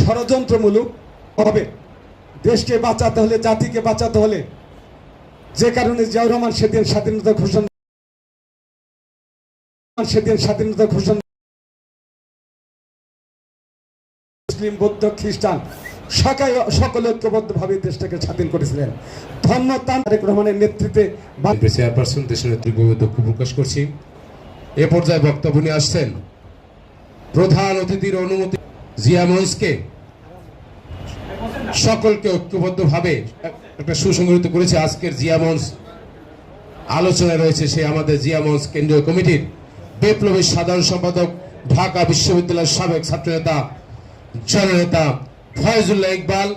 ষড়যন্ত্রমূলক হবে। দেশকে বাঁচাতে হলে, জাতিকে বাঁচাতে হলে যে কারণে জিয়াউর রহমান সেদিন স্বাধীনতা ঘোষণা সেদিন স্বাধীনতা ঘোষণা মুসলিম, বৌদ্ধ, খ্রিস্টান সকাই সকলে ঐক্যবদ্ধভাবে দেশটাকে স্বাধীন করেছিলেন। ধন্য তারেক রহমানের নেতৃত্বে চেয়ারপারসন দেশের নেতৃত্বে দুঃখ প্রকাশ করছি। এ পর্যায়ে বক্তব্য নিয়ে আসছেন প্রধান অতিথির অনুমতি জিয়া মঞ্চকে সকলকে ঐক্যবদ্ধভাবে একটা সুসংগঠিত করেছে আজকের জিয়া মঞ্চ। আলোচনায় রয়েছে সে আমাদের জিয়া মঞ্চ কেন্দ্রীয় কমিটির বিপ্লবী সাধারণ সম্পাদক, ঢাকা বিশ্ববিদ্যালয়ের সাবেক ছাত্রনেতা, জননেতা ফয়জুল্লাহ ইকবাল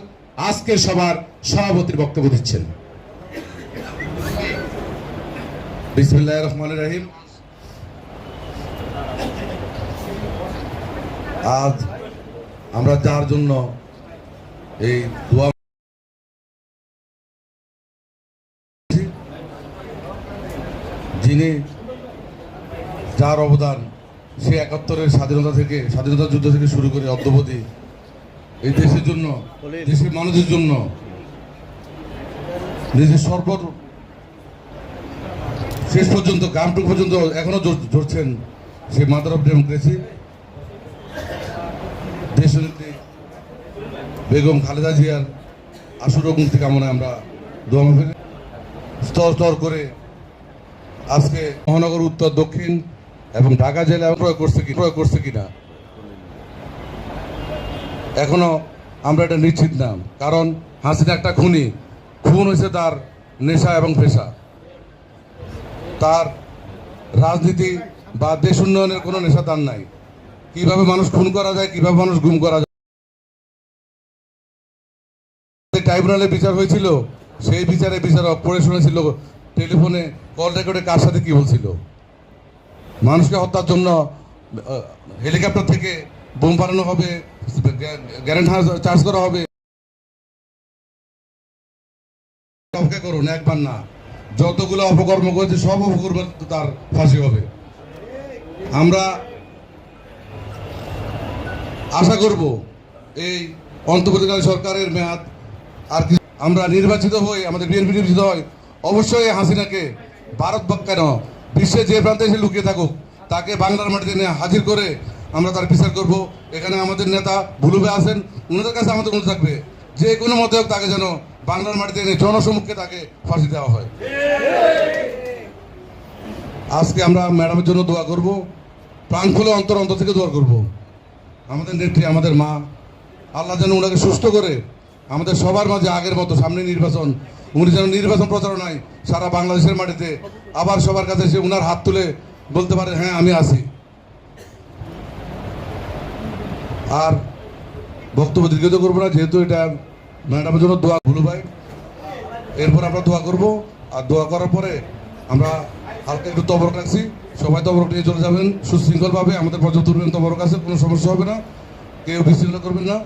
আজকের সবার সভাপতির বক্তব্য দিচ্ছেন। রহমান রহিম। আজ আমরা যার জন্য এই দোয়া যিনি যার অবদান সে একাত্তরের স্বাধীনতা থেকে, স্বাধীনতা যুদ্ধ থেকে শুরু করে অদ্যবধি এই দেশের জন্য, দেশের মানুষের জন্য নিজের সর্বর শেষ পর্যন্ত, গ্রামটুক পর্যন্ত এখনও জড়ছেন সে মাদার অফ ডেমোক্রেসি দেশনেত্রী বেগম খালেদা জিয়ার আশুরোগ মুক্তি কামনায় আমরা দোয়া মাহফিল স্তর স্তর করে আজকে মহানগর উত্তর, দক্ষিণ এবং ঢাকা জেলা প্রয়োগ করছে কি প্রয়োগ করছে কিনা? এখনও আমরা এটা নিশ্চিত না, কারণ হাসিনা একটা খুনি। খুন হয়েছে তার নেশা এবং পেশা। তার রাজনীতি বা দেশ উন্নয়নের কোনো নেশা তার নাই। কীভাবে মানুষ খুন করা যায়, কীভাবে মানুষ গুম করা যায়। ট্রাইব্যুনালে বিচার হয়েছিল, সেই বিচারে বিচারক পড়ে শুনেছিল, টেলিফোনে কল রেকর্ডে কার সাথে কি বলছিল। মানুষকে হত্যার জন্য হেলিকপ্টার থেকে বোম বানানো হবে, গ্যারেন্ট চার্জ করা হবে। করুন, একবার না। যতগুলো অপকর্ম করেছে, সব অপকর্ম তার ফাঁসি হবে। আমরা আশা করব এই অন্তর্বর্তীকালীন সরকারের মেয়াদ আর আমরা নির্বাচিত হই আমাদের বিএনপি নির্বাচিত হয়, অবশ্যই হাসিনাকে ভারত বা কেন? বিশ্বে যে প্রান্তে এসে লুকিয়ে থাকুক, তাকে বাংলার মাটিতে নিয়ে হাজির করে আমরা তার বিচার করব। এখানে আমাদের নেতা ভুলুবে আছেন, ওনাদের কাছে আমাদের অনুরোধ থাকবে, যে কোনো মতে হোক তাকে যেন বাংলার মাটিতে এনে জনসমুখে তাকে ফাঁসি দেওয়া হয়। আজকে আমরা ম্যাডামের জন্য দোয়া করব, প্রাণ খুলে অন্তর অন্তর থেকে দোয়া করব। আমাদের নেত্রী, আমাদের মা, আল্লাহ যেন ওনাকে সুস্থ করে আমাদের সবার মাঝে আগের মতো সামনে নির্বাচন, উনি যেন নির্বাচন প্রচারণায় সারা বাংলাদেশের মাটিতে আবার সবার কাছে এসে উনার হাত তুলে বলতে পারে হ্যাঁ আমি আছি। আর বক্তব্য দীর্ঘিত করব না, যেহেতু এটা ম্যাডামের জন্য দোয়া ভুলু ভাই। এরপর আমরা দোয়া করব, আর দোয়া করার পরে আমরা হালকা একটু তবরক রাখছি। সবাই তবরক নিয়ে চলে যাবেন। সুশৃঙ্খলভাবে আমাদের পর্যন্ত উঠবেন তবরক আছে, কোনো সমস্যা হবে না। কেউ বিশৃঙ্খলা করবেন না।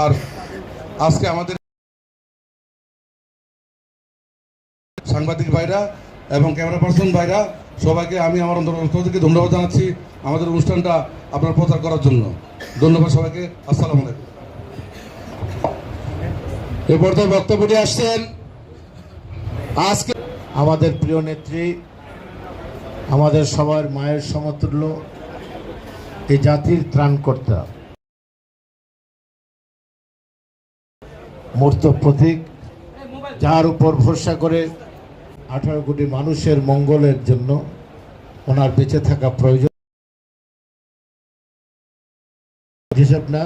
আর আজকে আমাদের সাংবাদিক ভাইরা এবং ক্যামেরা পার্সন ভাইরা, সবাইকে আমি আমার অন্তর থেকে ধন্যবাদ জানাচ্ছি আমাদের অনুষ্ঠানটা আপনার প্রচার করার জন্য। ধন্যবাদ সবাইকে। আসসালামু আলাইকুম। এ পর্যায়ে বক্তব্য নিয়ে আসছেন আজকে আমাদের প্রিয় নেত্রী আমাদের সবার মায়ের সমতুল্য। এই জাতির ত্রাণকর্তা। মূর্ত প্রতীক, যার উপর ভরসা করে আঠারো কোটি মানুষের মঙ্গলের জন্য ওনার বেঁচে থাকা প্রয়োজন। যেসব না,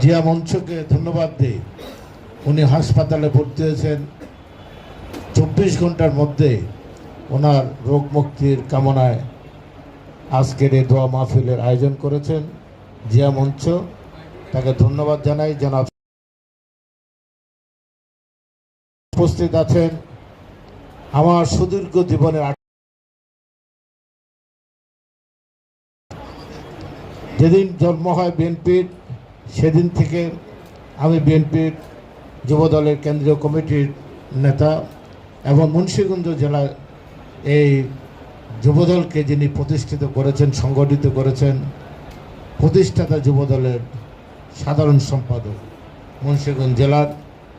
জিয়া মঞ্চকে ধন্যবাদ দিই। উনি হাসপাতালে ভর্তি হয়েছেন। চব্বিশ ঘণ্টার মধ্যে ওনার রোগ মুক্তির কামনায় আজকের এই দোয়া মাহফিলের আয়োজন করেছেন জিয়া মঞ্চ। তাকে ধন্যবাদ জানাই। জনাব উপস্থিত আছেন আমার সুদীর্ঘ জীবনের যেদিন জন্ম হয় বিএনপির, সেদিন থেকে আমি বিএনপির যুবদলের কেন্দ্রীয় কমিটির নেতা এবং মুন্সিগঞ্জ জেলায় এই যুবদলকে যিনি প্রতিষ্ঠিত করেছেন, সংগঠিত করেছেন, প্রতিষ্ঠাতা যুবদলের সাধারণ সম্পাদক মুন্সিগঞ্জ জেলার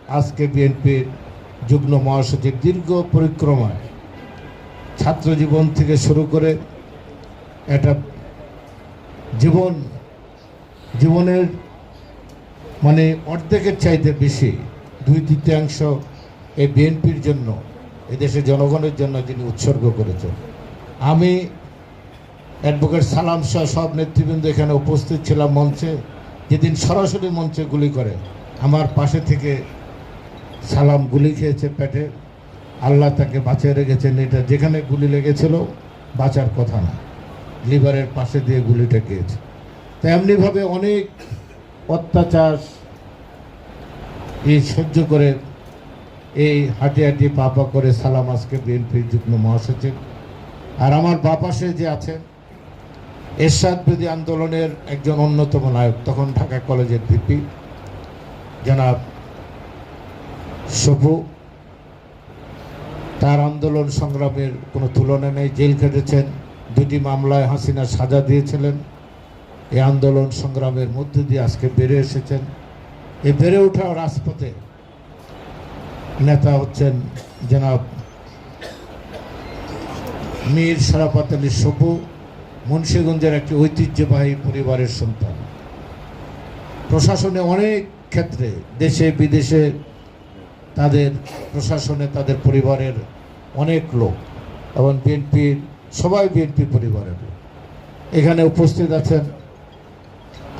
আজকে বিএনপির যুগ্ম মহাসচিব দীর্ঘ পরিক্রমায় ছাত্র জীবন থেকে শুরু করে একটা জীবন, জীবনের মানে অর্ধেকের চাইতে বেশি দুই তৃতীয়াংশ এই বিএনপির জন্য এদেশের জনগণের জন্য যিনি উৎসর্গ করেছেন। আমি অ্যাডভোকেট সালাম শাহ সব নেতৃবৃন্দ এখানে উপস্থিত ছিলাম মঞ্চে। যেদিন সরাসরি মঞ্চে গুলি করে, আমার পাশে থেকে সালাম গুলি খেয়েছে পেটে। আল্লাহ তাকে বাঁচিয়ে রেখেছেন, এটা যেখানে গুলি লেগেছিল, বাঁচার কথা না। লিভারের পাশে দিয়ে গুলিটা গিয়েছে তো এমনিভাবে অনেক অত্যাচার এই সহ্য করে এই হাঁটি হাঁটি পাপা করে সালাম আজকে বিএনপির যুগ্ম মহাসচিব। আর আমার বাপাশে যে আছেন, এরশাদ বিধি আন্দোলনের একজন অন্যতম নায়ক, তখন ঢাকা কলেজের ভিপি। জনাব সপু তার আন্দোলন সংগ্রামের কোনো তুলনা নেই, জেল খেটেছেন, দুটি মামলায় হাসিনা সাজা দিয়েছিলেন। এই আন্দোলন সংগ্রামের মধ্যে দিয়ে আজকে বেড়ে এসেছেন। এই বেড়ে ওঠা রাজপথে নেতা হচ্ছেন জনাব মীর সারাপাত আলী সপু মুন্সীগঞ্জের একটি ঐতিহ্যবাহী পরিবারের সন্তান। প্রশাসনে অনেক ক্ষেত্রে দেশে বিদেশে তাদের প্রশাসনে তাদের পরিবারের অনেক লোক এবং বিএনপির, সবাই বিএনপি পরিবারের লোক। এখানে উপস্থিত আছেন,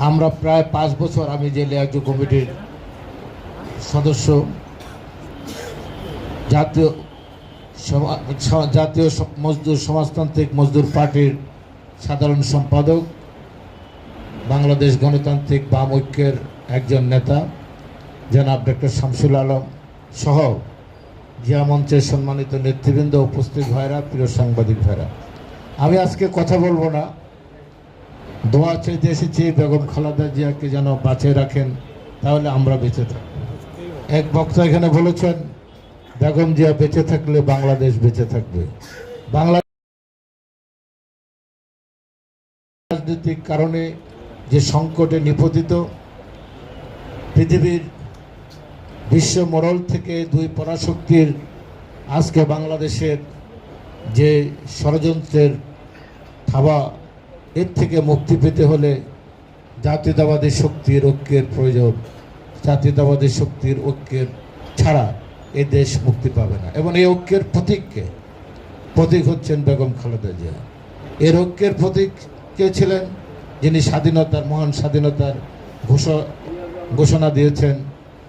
আমরা প্রায় পাঁচ বছর আমি জেলে লিয়াজু কমিটির সদস্য। জাতীয় জাতীয় মজদুর সমাজতান্ত্রিক মজদুর পার্টির সাধারণ সম্পাদক, বাংলাদেশ গণতান্ত্রিক বাম ঐক্যের একজন নেতা, জনাব ডক্টর শামসুল আলম সহ জিয়া মঞ্চের সম্মানিত নেতৃবৃন্দ উপস্থিত ভাইরা, প্রিয় সাংবাদিক ভাইরা। আমি আজকে কথা বলব না। দোয়া চাইতে এসেছি বেগম খালাদা জিয়াকে যেন বাঁচিয়ে রাখেন, তাহলে আমরা বেঁচে থাকব। এক বক্তা এখানে বলেছেন বেগম জিয়া বেঁচে থাকলে বাংলাদেশ বেঁচে থাকবে। বাংলা রাজনৈতিক কারণে যে সংকটে নিপতিত, পৃথিবীর বিশ্ব মরল থেকে দুই পরাশক্তির আজকে বাংলাদেশের যে ষড়যন্ত্রের থাবা, এর থেকে মুক্তি পেতে হলে জাতীয়তাবাদী শক্তির ঐক্যের প্রয়োজন। জাতীয়তাবাদী শক্তির ঐক্যের ছাড়া এ দেশ মুক্তি পাবে না। এবং এই ঐক্যের প্রতীককে প্রতীক হচ্ছেন বেগম খালেদা জিয়া। এর ঐক্যের প্রতীক কে ছিলেন? যিনি স্বাধীনতার, মহান স্বাধীনতার ঘোষ- ঘোষণা দিয়েছেন।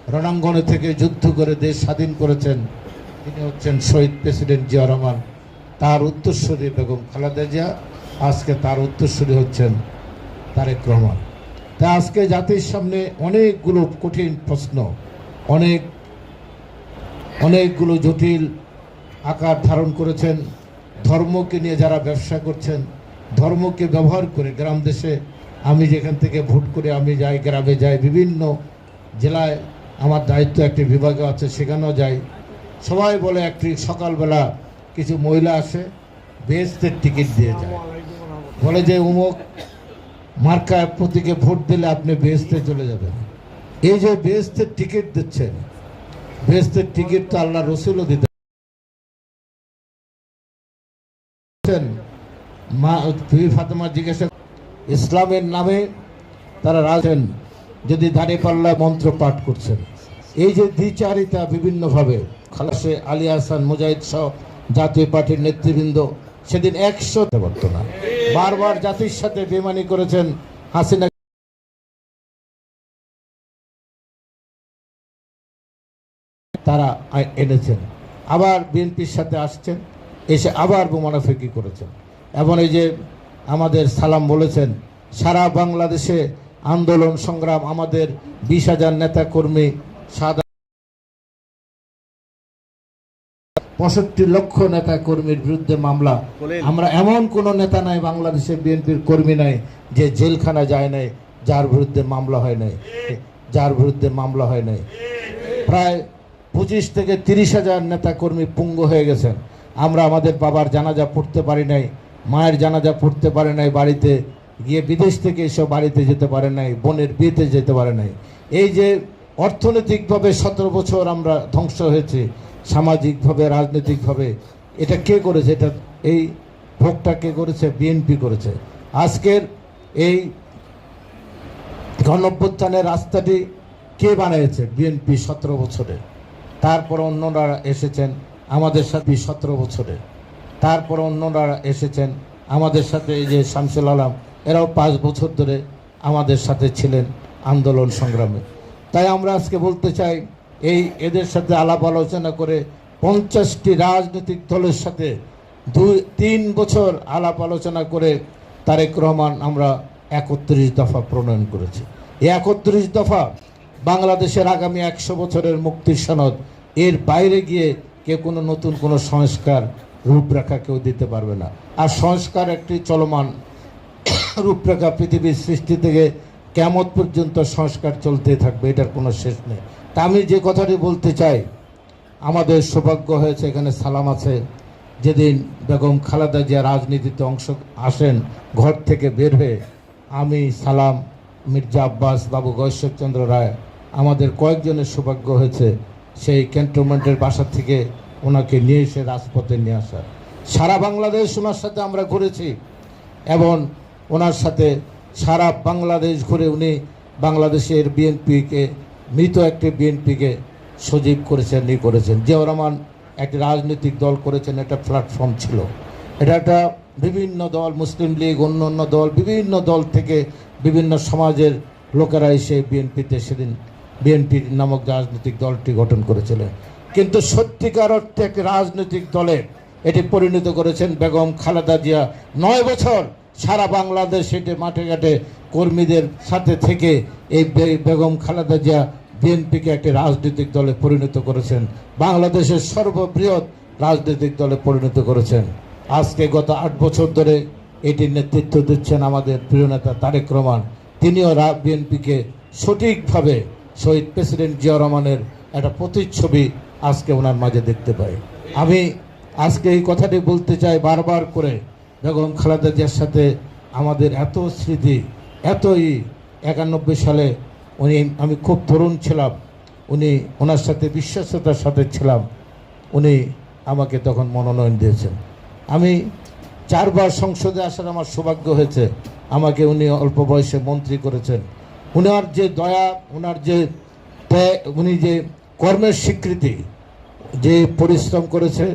রণাঙ্গনে থেকে যুদ্ধ করে দেশ স্বাধীন করেছেন। তিনি হচ্ছেন শহীদ প্রেসিডেন্ট জিয়া রহমান। তার উত্তরস্বরী বেগম খালেদা জিয়া। আজকে তার উত্তরস্বরী হচ্ছেন তারেক রহমান। তা আজকে জাতির সামনে অনেকগুলো কঠিন প্রশ্ন, অনেক অনেকগুলো জটিল আকার ধারণ করেছেন। ধর্মকে নিয়ে যারা ব্যবসা করছেন, ধর্মকে ব্যবহার করে গ্রাম দেশে আমি যেখান থেকে ভোট করে আমি যাই, গ্রামে যাই, বিভিন্ন জেলায় আমার দায়িত্ব একটি বিভাগে আছে, সেখানেও যাই। সবাই বলে একটি সকালবেলা কিছু মহিলা আসে বেহেস্তের টিকিট দিয়ে যায়। বলে যে, উমুক মার্কা প্রতীকে ভোট দিলে আপনি বেহেস্তে চলে যাবেন। এই যে বেহেস্তের টিকিট দিচ্ছেন বেহেস্তের টিকিট তো আল্লাহ রসুলও দিতে ইসলামের নামে তারা রাজেন যদি দাঁড়িয়ে পাল্লায় মন্ত্র পাঠ করছেন। এই যে দ্বিচারিতা বিভিন্নভাবে, খালাসে আলী হাসান, মুজাহিদ সহ জাতীয় পার্টির নেতৃবৃন্দ, সেদিন একশো পারত না। বারবার জাতির সাথে বেমানি করেছেন হাসিনা তারা এনেছেন। আবার বিএনপির সাথে আসছেন এসে আবার বোমানাফেকি করেছেন। এবং এই যে আমাদের সালাম বলেছেন সারা বাংলাদেশে আন্দোলন সংগ্রাম আমাদের বিশ হাজার নেতা কর্মী সাদা পঁয়ষট্টি লক্ষ নেতা কর্মীর বিরুদ্ধে মামলা। আমরা এমন কোন নেতা নাই বাংলাদেশে বিএনপির কর্মী নাই যে জেলখানা যায় নাই যার বিরুদ্ধে মামলা হয় নাই যার বিরুদ্ধে মামলা হয় নাই। প্রায় পঁচিশ থেকে তিরিশ হাজার নেতা কর্মী পুঙ্গ হয়ে গেছেন। আমরা আমাদের বাবার জানাজা পড়তে পারি নাই, মায়ের জানাজা পড়তে পারে নাই বাড়িতে, গিয়ে বিদেশ থেকে এসব বাড়িতে যেতে পারে নাই, বোনের বিয়েতে যেতে পারে নাই। এই যে অর্থনৈতিকভাবে সতেরো বছর আমরা ধ্বংস হয়েছে, সামাজিকভাবে, রাজনৈতিকভাবে, এটা কে করেছে? এটা এই ভোগটা কে করেছে? বিএনপি করেছে। আজকের এই গণঅভ্যুত্থানের রাস্তাটি কে বানিয়েছে? বিএনপি সতেরো বছরে। তারপর অন্যরা এসেছেন আমাদের সাথে সতেরো বছরে। তারপর অন্যরা এসেছেন আমাদের সাথে এই যে শামসুল আলম, এরাও পাঁচ বছর ধরে আমাদের সাথে ছিলেন আন্দোলন সংগ্রামে। তাই আমরা আজকে বলতে চাই, এই এদের সাথে আলাপ আলোচনা করে পঞ্চাশটি রাজনৈতিক দলের সাথে দুই তিন বছর আলাপ আলোচনা করে তারেক রহমান আমরা একত্রিশ দফা প্রণয়ন করেছি। এই একত্রিশ দফা বাংলাদেশের আগামী একশো বছরের মুক্তির সনদ এর বাইরে গিয়ে কেউ কোনো নতুন কোনো সংস্কার রূপরেখা কেউ দিতে পারবে না। আর সংস্কার একটি চলমান রূপরেখা পৃথিবীর সৃষ্টি থেকে কেমত পর্যন্ত সংস্কার চলতেই থাকবে, এটার কোনো শেষ নেই। তা আমি যে কথাটি বলতে চাই, আমাদের সৌভাগ্য হয়েছে, এখানে সালাম আছে। যেদিন বেগম খালেদা জিয়া রাজনীতিতে অংশ আসেন, ঘর থেকে বের হয়ে আমি সালাম মির্জা আব্বাস বাবু গৈশ্বরচন্দ্র রায়, আমাদের কয়েকজনের সৌভাগ্য হয়েছে। সেই ক্যান্টনমেন্টের বাসা থেকে ওনাকে নিয়ে এসে রাজপথে নিয়ে আসা। সারা বাংলাদেশ ওনার সাথে আমরা ঘুরেছি এবং ওনার সাথে সারা বাংলাদেশ ঘুরে উনি বাংলাদেশের বিএনপিকে, মৃত একটি বিএনপিকে সজীব করেছেন, ই করেছেন। জিয়াউর রহমান একটি রাজনৈতিক দল করেছেন একটা প্ল্যাটফর্ম ছিল। এটা একটা বিভিন্ন দল, মুসলিম লীগ, অন্য অন্য দল, বিভিন্ন দল থেকে বিভিন্ন সমাজের লোকেরা এসে বিএনপিতে সেদিন বিএনপি নামক রাজনৈতিক দলটি গঠন করেছিলেন কিন্তু সত্যিকার অর্থে একটি রাজনৈতিক দলে এটি পরিণত করেছেন বেগম খালেদা জিয়া। নয় বছর সারা বাংলাদেশ এটি মাঠে ঘাটে কর্মীদের সাথে থেকে এই বেগম খালেদা জিয়া বিএনপিকে একটি রাজনৈতিক দলে পরিণত করেছেন। বাংলাদেশের সর্ববৃহৎ রাজনৈতিক দলে পরিণত করেছেন। আজকে গত আট বছর ধরে এটির নেতৃত্ব দিচ্ছেন আমাদের প্রিয় নেতা তারেক রহমান। তিনিও বিএনপিকে সঠিকভাবে শহীদ প্রেসিডেন্ট জিয়া রহমানের একটা প্রতিচ্ছবি আজকে ওনার মাঝে দেখতে পাই। আমি আজকে এই কথাটি বলতে চাই বারবার করে, বেগম খালেদা জিয়ার সাথে আমাদের এত স্মৃতি, এতই একানব্বই সালে উনি, আমি খুব তরুণ ছিলাম, উনি ওনার সাথে বিশ্বস্ততার সাথে ছিলাম, উনি আমাকে তখন মনোনয়ন দিয়েছেন। আমি চারবার সংসদে আসার আমার সৌভাগ্য হয়েছে, আমাকে উনি অল্প বয়সে মন্ত্রী করেছেন। উনার যে দয়া ওনার যে উনি যে কর্মের স্বীকৃতি, যে পরিশ্রম করেছে,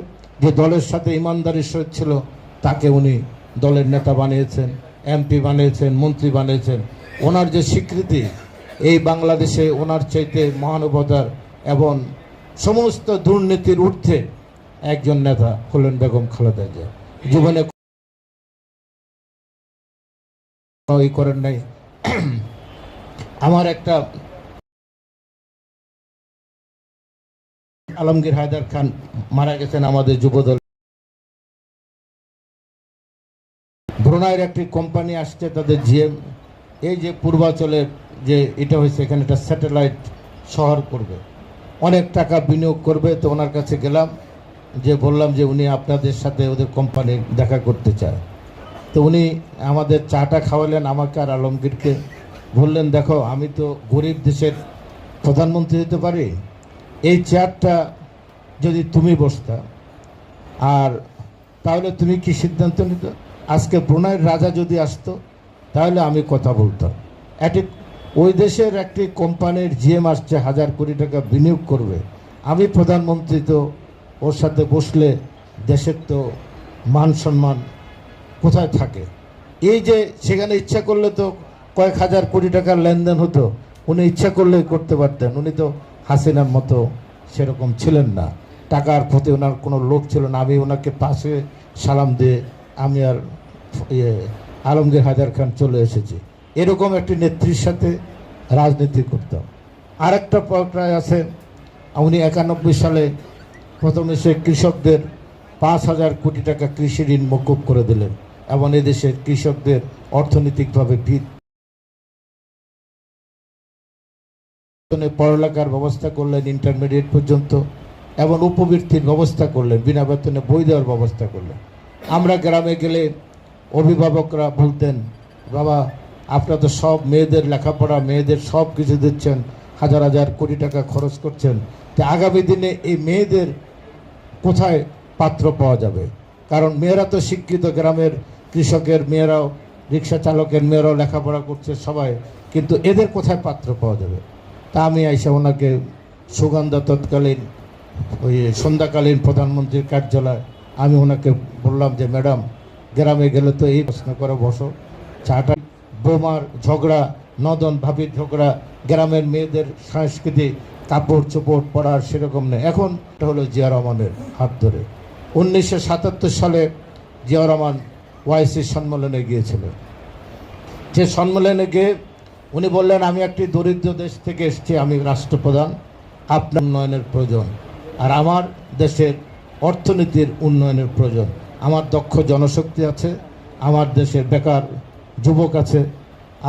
যে দলের সাথে ইমানদারির সহিত ছিল, তাকে উনি দলের নেতা বানিয়েছেন, এমপি বানিয়েছেন, মন্ত্রী বানিয়েছেন। ওনার যে স্বীকৃতি, এই বাংলাদেশে ওনার চাইতে মহানুভতার এবং সমস্ত দুর্নীতির ঊর্ধ্বে একজন নেতা হলেন বেগম খালেদা জিয়া। জীবনে কোনো ই করেন নাই। আমার একটা আলমগীর হায়দার খান মারা গেছেন আমাদের যুবদল। ব্রুনাইয়ের একটি কোম্পানি আসছে, তাদের জিএম। এই যে পূর্বাঞ্চলের যে এটা হয়েছে, এখানে একটা স্যাটেলাইট শহর করবে। অনেক টাকা বিনিয়োগ করবে, তো ওনার কাছে গেলাম, যে বললাম যে উনি আপনাদের সাথে ওদের কোম্পানি দেখা করতে চায়। তো উনি আমাদের চাটা খাওয়ালেন আমাকে আর আলমগীরকে। বললেন, দেখো, আমি তো গরিব দেশের প্রধানমন্ত্রী হতে পারি। এই চেয়ারটা যদি তুমি বসতা, আর তাহলে তুমি কি সিদ্ধান্ত নিত? আজকে ব্রুনাইয়ের রাজা যদি আসতো, তাহলে আমি কথা বলতাম। একটি ওই দেশের একটি কোম্পানির জিএম আসছে, হাজার কোটি টাকা বিনিয়োগ করবে। আমি প্রধানমন্ত্রী তো, ওর সাথে বসলে দেশের তো মান সম্মান কোথায় থাকে? এই যে সেখানে ইচ্ছা করলে তো কয়েক হাজার কোটি টাকার লেনদেন হতো। উনি ইচ্ছা করলেই করতে পারতেন। উনি তো হাসিনার মতো সেরকম ছিলেন না। টাকার প্রতি ওনার কোনো লোভ ছিল না। আমি ওনাকে পাশে সালাম দিয়ে আমি আর ইয়ে আলমগীর হায়দার খান চলে এসেছি। এরকম একটি নেত্রীর সাথে রাজনীতি করতাম। আরেকটা পর্যায়ে আছে, উনি একানব্বই সালে প্রথমে এসে কৃষকদের পাঁচ হাজার কোটি টাকা কৃষি ঋণ মকুব করে দিলেন এবং এদেশের কৃষকদের অর্থনৈতিকভাবে ভিত পড়ালেখার ব্যবস্থা করলেন ইন্টারমিডিয়েট পর্যন্ত এবং উপবৃত্তির ব্যবস্থা করলেন, বিনা বেতনে বই দেওয়ার ব্যবস্থা করলেন। আমরা গ্রামে গেলে অভিভাবকরা বলতেন, বাবা, আপনারা তো সব মেয়েদের লেখাপড়া, মেয়েদের সব কিছু দিচ্ছেন, হাজার হাজার কোটি টাকা খরচ করছেন। তো আগামী দিনে এই মেয়েদের কোথায় পাত্র পাওয়া যাবে? কারণ মেয়েরা তো শিক্ষিত, গ্রামের কৃষকের মেয়েরাও, রিক্সা চালকের মেয়েরাও লেখাপড়া করছে সবাই, কিন্তু এদের কোথায় পাত্র পাওয়া যাবে? তা আমি আইসা ওনাকে সুগন্ধা তৎকালীন ওই সন্ধ্যাকালীন প্রধানমন্ত্রীর কার্যালয়, আমি ওনাকে বললাম যে, ম্যাডাম, গ্রামে গেলে তো এই প্রশ্ন করে, বসো। চাটা, বোমার ঝগড়া, নদন ভাবির ঝগড়া, গ্রামের মেয়েদের সংস্কৃতি কাপড় চোপড় পরার সেরকম নেই। এখন এটা হলো জিয়া রহমানের হাত ধরে। উনিশশো সাতাত্তর সালে জিয়া রহমান ওয়াইসি সম্মেলনে গিয়েছিলেন। যে সম্মেলনে গিয়ে উনি বললেন, আমি একটি দরিদ্র দেশ থেকে এসেছি, আমি রাষ্ট্রপ্রধান। আপনার উন্নয়নের প্রয়োজন আর আমার দেশের অর্থনীতির উন্নয়নের প্রয়োজন। আমার দক্ষ জনশক্তি আছে, আমার দেশের বেকার যুবক আছে।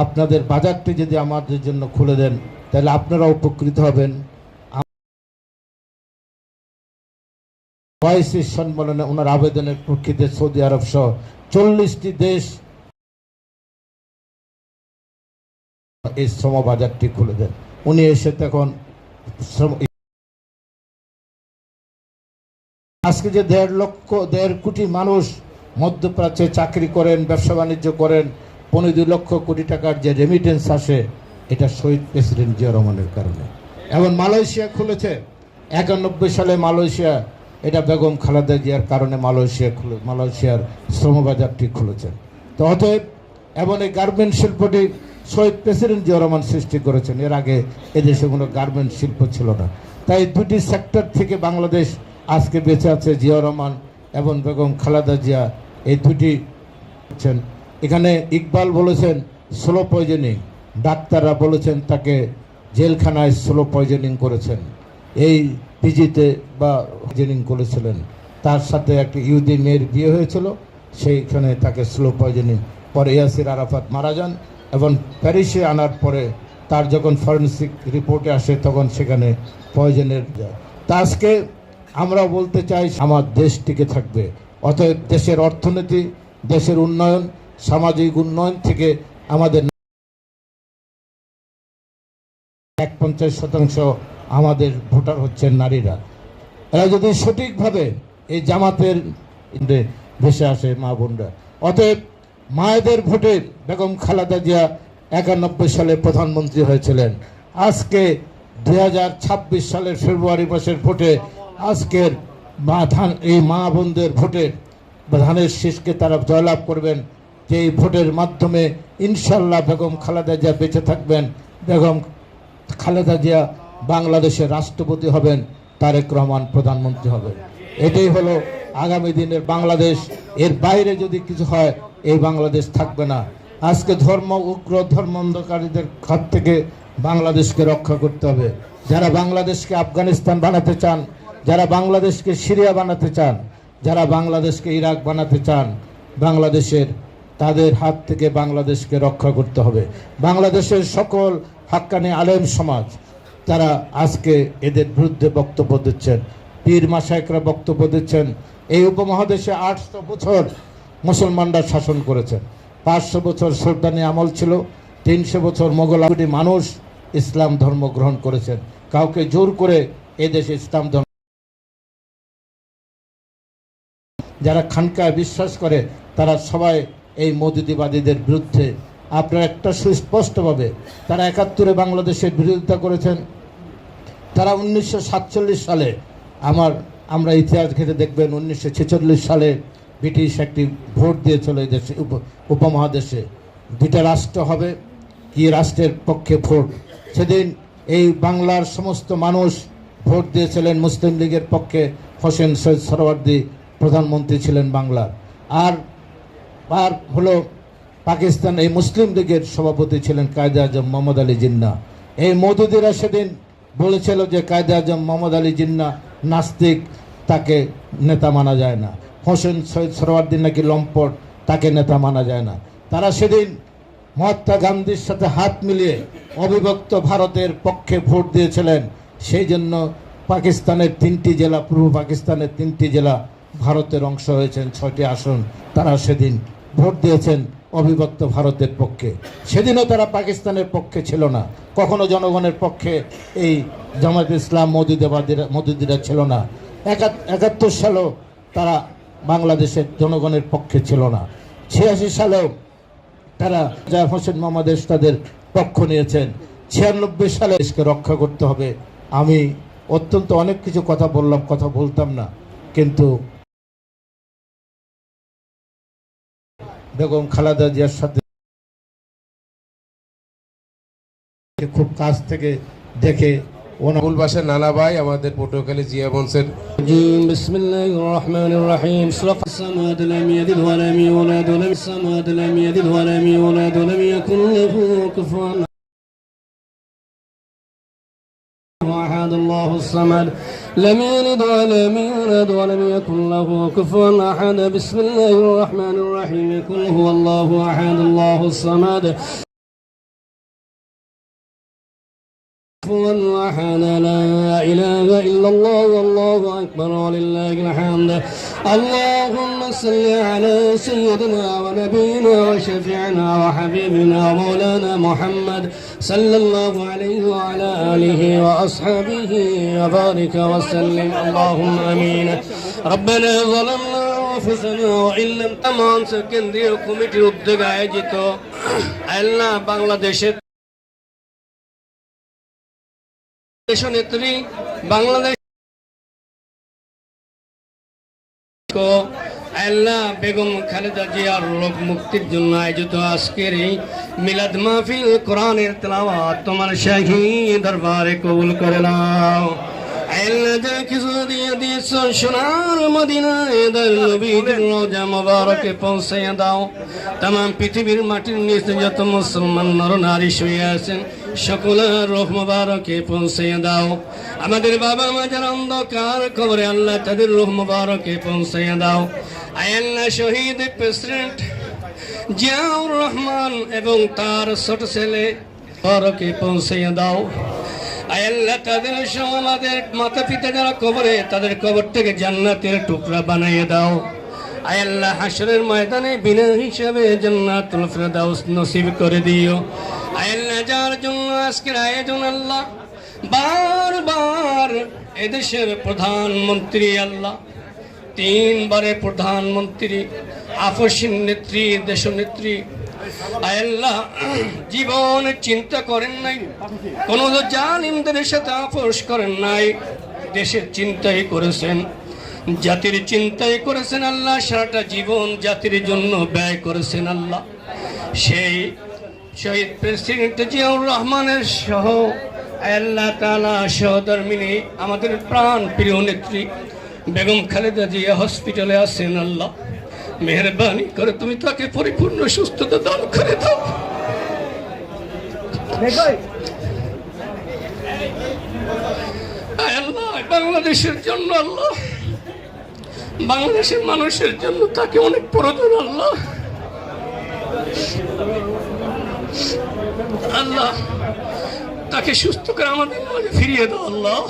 আপনাদের বাজারটি যদি আমাদের জন্য খুলে দেন, তাহলে আপনারা উপকৃত হবেন। ওয়াইসি সম্মেলনে ওনার আবেদনের প্রেক্ষিতে সৌদি আরব সহ চল্লিশটি দেশ এই শ্রম বাজারটি খুলে দেন। উনি এসে তখন আজকে যে দেড় লক্ষ, দেড় কোটি মানুষ মধ্যপ্রাচ্যে চাকরি করেন, ব্যবসা বাণিজ্য করেন, পনেরো দুই লক্ষ কোটি টাকার যে রেমিটেন্স আসে, এটা শহীদ প্রেসিডেন্ট জিয়া রহমানের কারণে। এবং মালয়েশিয়া খুলেছে। একানব্বই সালে মালয়েশিয়া, এটা বেগম খালেদা জিয়ার কারণে মালয়েশিয়া খুলে মালয়েশিয়ার শ্রমবাজারটি খুলেছেন তো অতএব এবং এই গার্মেন্ট শিল্পটি শহীদ প্রেসিডেন্ট জিয়া রহমান সৃষ্টি করেছেন। এর আগে এদেশে কোনো গার্মেন্ট শিল্প ছিল না। তাই দুটি সেক্টর থেকে বাংলাদেশ আজকে বেঁচে আছে জিয়া রহমান এবং বেগম খালেদা জিয়া। এই দুটি বলছেন এখানে ইকবাল বলেছেন স্লো পয়জনিং ডাক্তাররা বলেছেন, তাকে জেলখানায় স্লো পয়জনিং করেছেন। এই পিজিতে বা পয়জনিং করেছিলেন। তার সাথে একটি ইহুদি মেয়ের বিয়ে হয়েছিল। সেইখানে তাকে স্লো পয়জনিং পরে ইয়াসির আরাফাত মারা যান। এবং প্যারিসে আনার পরে তার যখন ফরেন্সিক রিপোর্টে আসে, তখন সেখানে পয়জনের যায়। তা আজকে আমরা বলতে চাই, আমার দেশ টিকে থাকবে। অতএব দেশের অর্থনীতি, দেশের উন্নয়ন, সামাজিক উন্নয়ন থেকে আমাদের এক পঞ্চাশ শতাংশ আমাদের ভোটার হচ্ছেন নারীরা। এরা যদি সঠিকভাবে এই জামাতের ভেসে আসে মা বোনরা। অতএব মায়েদের ভোটে বেগম খালেদা জিয়া একানব্বই সালে প্রধানমন্ত্রী হয়েছিলেন। আজকে দু দুই সালের ফেব্রুয়ারি মাসের ভোটে আজকের মা ধান এই মা বোনদের ভোটে ধানের শীষকে তারা জয়লাভ করবেন। যে এই ভোটের মাধ্যমে ইনশাল্লাহ বেগম খালেদা জিয়া বেঁচে থাকবেন। বেগম খালেদা জিয়া বাংলাদেশের রাষ্ট্রপতি হবেন, তারেক রহমান প্রধানমন্ত্রী হবেন। এটাই হলো আগামী দিনের বাংলাদেশ। এর বাইরে যদি কিছু হয় এই বাংলাদেশ থাকবে না। আজকে ধর্ম, উগ্র ধর্ম অন্ধকারীদের হাত থেকে বাংলাদেশকে রক্ষা করতে হবে। যারা বাংলাদেশকে আফগানিস্তান বানাতে চান, যারা বাংলাদেশকে সিরিয়া বানাতে চান, যারা বাংলাদেশকে ইরাক বানাতে চান, বাংলাদেশের তাদের হাত থেকে বাংলাদেশকে রক্ষা করতে হবে। বাংলাদেশের সকল হাক্কানি আলেম সমাজ, তারা আজকে এদের বিরুদ্ধে বক্তব্য দিচ্ছেন। পীর মাসায়করা বক্তব্য দিচ্ছেন, এই উপমহাদেশে আটশো বছর মুসলমানরা শাসন করেছেন পাঁচশো বছর সুলতানি আমল ছিল, তিনশো বছর মোগল আমলি। মানুষ ইসলাম ধর্ম গ্রহণ করেছেন। কাউকে জোর করে এদেশে ইসলাম ধর্ম যারা খানকায় বিশ্বাস করে, তারা সবাই এই মদিদিবাদীদের বিরুদ্ধে। আপনার একটা সুস্পষ্টভাবে, তারা একাত্তরে বাংলাদেশের বিরোধিতা করেছেন। তারা উনিশশো সাতচল্লিশ সালে, আমার, আমরা ইতিহাস ঘেটে দেখবেন উনিশশো ছেচল্লিশ সালে ব্রিটিশ একটি ভোট দিয়েছিল এই দেশে উপ- উপমহাদেশে। দুইটা রাষ্ট্র হবে, কি রাষ্ট্রের পক্ষে ভোট? সেদিন এই বাংলার সমস্ত মানুষ ভোট দিয়েছিলেন মুসলিম লীগের পক্ষে। হোসেন সৈয়দ সরওয়ার্দী প্রধানমন্ত্রী ছিলেন বাংলার। আর আর হলো পাকিস্তান, এই মুসলিম লীগের সভাপতি ছিলেন কায়দে আজম মোহাম্মদ আলী জিন্না। এই মৌদুদিরা সেদিন বলেছিল যে কায়দে আজম মোহাম্মদ আলী জিন্না নাস্তিক, তাকে নেতা মানা যায় না। হোসেন সৈয়দ সরওয়ার্দিন নাকি লম্পট, তাকে নেতা মানা যায় না। তারা সেদিন মহাত্মা গান্ধীর সাথে হাত মিলিয়ে অবিভক্ত ভারতের পক্ষে ভোট দিয়েছিলেন। সেই জন্য পাকিস্তানের তিনটি জেলা, পূর্ব পাকিস্তানের তিনটি জেলা ভারতের অংশ হয়েছেন, ছয়টি আসন। তারা সেদিন ভোট দিয়েছেন অবিভক্ত ভারতের পক্ষে। সেদিনও তারা পাকিস্তানের পক্ষে ছিল না। কখনো জনগণের পক্ষে এই জামাত ইসলাম মোদিদেবাদীরা মোদিদিরা ছিল না। একাত- একাত্তর সালেও তারা বাংলাদেশের জনগণের পক্ষে ছিল না। ছিয়াশি সালেও তারা যা হোসেন মোহাম্মদ তাদের পক্ষ নিয়েছেন। ছিয়ানব্বই সালে দেশকে রক্ষা করতে হবে। আমি অত্যন্ত অনেক কিছু কথা বললাম, কথা বলতাম না, কিন্তু বেগম খালেদা জিয়ার সাথে খুব কাছ থেকে দেখে ওনার ফুলবাসের নানা ভাই আমাদের পটুয়াখালী জিয়া মঞ্চের الرجيم بسم الله الرحمن الرحيم صدق الصمد لم يلد ولم يولد ولم الصمد لم يلد ولم يولد ولم يكن له كفوا أحد الله الصمد لم يلد ولم يولد ولم يكن له كفوا أحد بسم الله الرحمن الرحيم قل هو الله أحد الله الصمد كفوا أحد لا إله إلا الله والله أكبر ولله الحمد اللهم صل على سيدنا ونبينا وشفيعنا وحبيبنا ومولانا محمد صلى الله عليه وعلى آله وأصحابه وبارك وسلم اللهم آمين ربنا ظلمنا أنفسنا وإن لم تمان কেন্দ্রীয় কমিটির উদ্যোগে আয়োজিত আল্লাহ বাংলাদেশের দেশনেত্রী বাংলাদেশ আল্লাহ বেগম খালেদা জিয়ার লোক মুক্তির জন্য আয়োজিত আজকের এই মিলাদ মাহফিল কোরআনের তেলাওয়াত। তোমার শাহী দরবারে কবুল করে নাও। পৌঁছাইয়া দাও তাম পৃথিবীর মাটির নিচে যত মুসলমান নর নারী শুয়ে আছেন সকলের রোহ মোবারকে পৌঁছাইয়া দাও। আমাদের বাবা মা যারা অন্ধকার খবরে আল্লাহ তাদের রোহ মোবারকে পৌঁছাইয়া দাও। আয়াল্লাহ শহীদ প্রেসিডেন্ট জিয়াউর রহমান এবং তার ছোট ছেলে বরকে পৌঁছাইয়া দাও। আয়াল্লাহ তাদের সহ আমাদের মাতা পিতা যারা কবরে তাদের কবর থেকে জান্নাতের টুকরা বানাইয়ে দাও। আয়াল্লাহ হাসরের ময়দানে বিনা হিসাবে জান্নাতুল ফেরদাউস নসিব করে দিও। আয়াল্লাহ যার জন্য আজকের আয়োজন আল্লাহ, বারবার এদেশের প্রধানমন্ত্রী আল্লাহ তিনবারে প্রধানমন্ত্রী আপসীন নেত্রী, দেশনেত্রী আল্লাহ, জীবন চিন্তা করেন নাই, কোন জালিমদের সাথে আপোষ করেন নাই, দেশের চিন্তাই করেছেন। জাতির চিন্তাই করেছেন আল্লাহ সারাটা জীবন জাতির জন্য ব্যয় করেছেন আল্লাহ। সেই শহীদ প্রেসিডেন্ট জিয়াউর রহমানের সহ আল্লাহ তালা সহধর্মিনী আমাদের প্রাণ প্রিয় নেত্রী বেগম খালেদা জিয়া হসপিটালে আছেন আল্লাহ। মেহরবানি করে তুমি তাকে পরিপূর্ণ সুস্থতা দান করে দাও। আল্লাহ বাংলাদেশের জন্য আল্লাহ। বাংলাদেশের মানুষের জন্য তাকে অনেক প্রয়োজন, আল্লাহ। আল্লাহ, তাকে সুস্থ করে আমাদের মাঝে ফিরিয়ে দাও, আল্লাহ।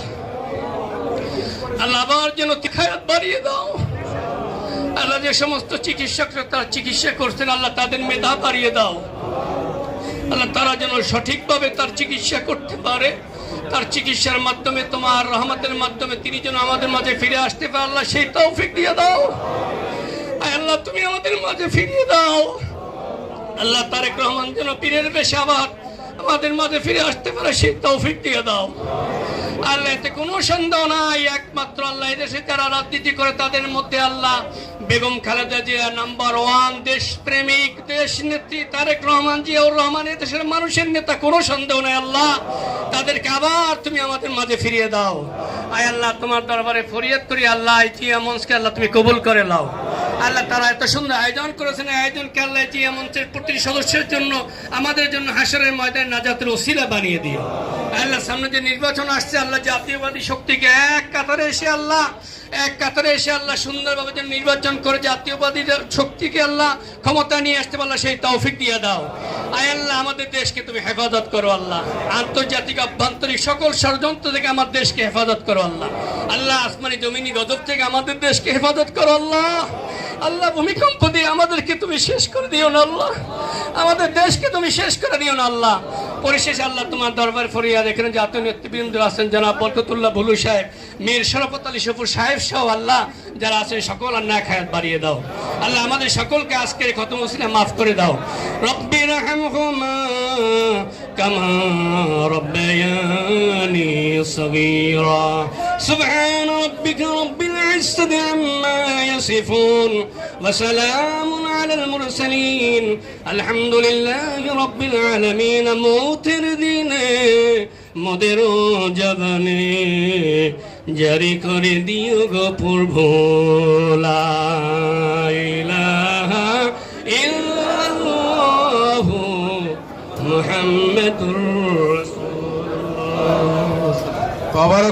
আল্লাহ, আবার যেন তিখায়াত বাড়িয়ে দাও। আল্লাহ, যে সমস্ত চিকিৎসকরা তার চিকিৎসা করছেন, আল্লাহ, তাদের মেধা বাড়িয়ে দাও। আল্লাহ, তারা যেন সঠিকভাবে তার চিকিৎসা করতে পারে। তার চিকিৎসার মাধ্যমে, তোমার রহমতের মাধ্যমে তিনি যেন আমাদের মাঝে ফিরে আসতে পারে, আল্লাহ সেই তৌফিক দিয়ে দাও। আল্লাহ, তুমি আমাদের মাঝে ফিরিয়ে দাও। আল্লাহ তারেক রহমান যেন পীরের বেশে আবার আমাদের মাঝে ফিরে আসতে পারে, সেই তৌফিক দিয়ে দাও। আল্লাহ এতে কোনো সন্দেহ নাই। একমাত্র আল্লাহ এদেশে যারা রাজনীতি করে, তাদের মধ্যে আল্লাহ বেগম খালেদা জিয়া নাম্বার ওয়ান দেশ প্রেমিক দেশ নেত্রী তারেক রহমান, জিয়াউর রহমান এদেশের মানুষের নেতা কোনো সন্দেহ নাই আল্লাহ। তাদেরকে আবার তুমি আমাদের মাঝে ফিরিয়ে দাও। আয় আল্লাহ, তোমার দরবারে ফরিয়াদ করি আল্লাহ জিয়া মঞ্চকে আল্লাহ তুমি কবুল করে লাও আল্লাহ তারা এত সুন্দর আয়োজন করেছেন আয়োজনকে আল্লাহ জিয়া মঞ্চের প্রতিটি সদস্যের জন্য, আমাদের জন্য হাসরের ময়দান নাজাতের ওসিলা বানিয়ে দিও। আল্লাহ সামনে যে নির্বাচন আসছে আল্লাহ জাতীয়বাদী শক্তিকে এক কাতারে এসে আল্লাহ এক কাতারে এসে আল্লাহ সুন্দরভাবে যেন নির্বাচন করে জাতীয়বাদী শক্তিকে আল্লাহ ক্ষমতা নিয়ে আসতে পারলা সেই তৌফিক দিয়ে দাও। আয় আল্লাহ, আমাদের দেশকে তুমি হেফাজত করো আল্লাহ। আন্তর্জাতিক অভ্যন্তরীণ সকল ষড়যন্ত্র থেকে আমার দেশকে হেফাজত করো আল্লাহ। আল্লাহ আসমানি জমিনি গজব থেকে আমাদের দেশকে হেফাজত করো আল্লাহ। আল্লাহ, ভূমিকম্প দিয়ে আমাদেরকে তুমি শেষ করে দিও না আল্লাহ। আমাদের দেশকে তুমি শেষ করে দিও না আল্লাহ। পরিশেষে আল্লাহ তোমার দরবার ফরিয়াদ, এখানে জাতীয় নেতৃবৃন্দ আছেন জনাব বরকতুল্লাহ ভুলু সাহেব, মীর শরফত আলী সফুর সাহেব হায়াত আল্লাহ, যারা আছে সকল আন্না খায়াত বাড়িয়ে দাও। আল্লাহ আমাদের সকলকে আজকের খতম হসিলা মাফ করে দাও। রব্বি রাহমহুমা কামা রব্বায়ানি সগীরা। সুবহান রাব্বিকা রব্বিল ইজ্জাতি আম্মা ইয়াসিফুন ওয়া সালামুন আলাল মুরসালিন। আলহামদুলিল্লাহি রব্বিল আলামিন। মুতির দিনে মোদের জবানে। জারি করে দিও গো পূর্ব মোহাম্মদ ইলাহা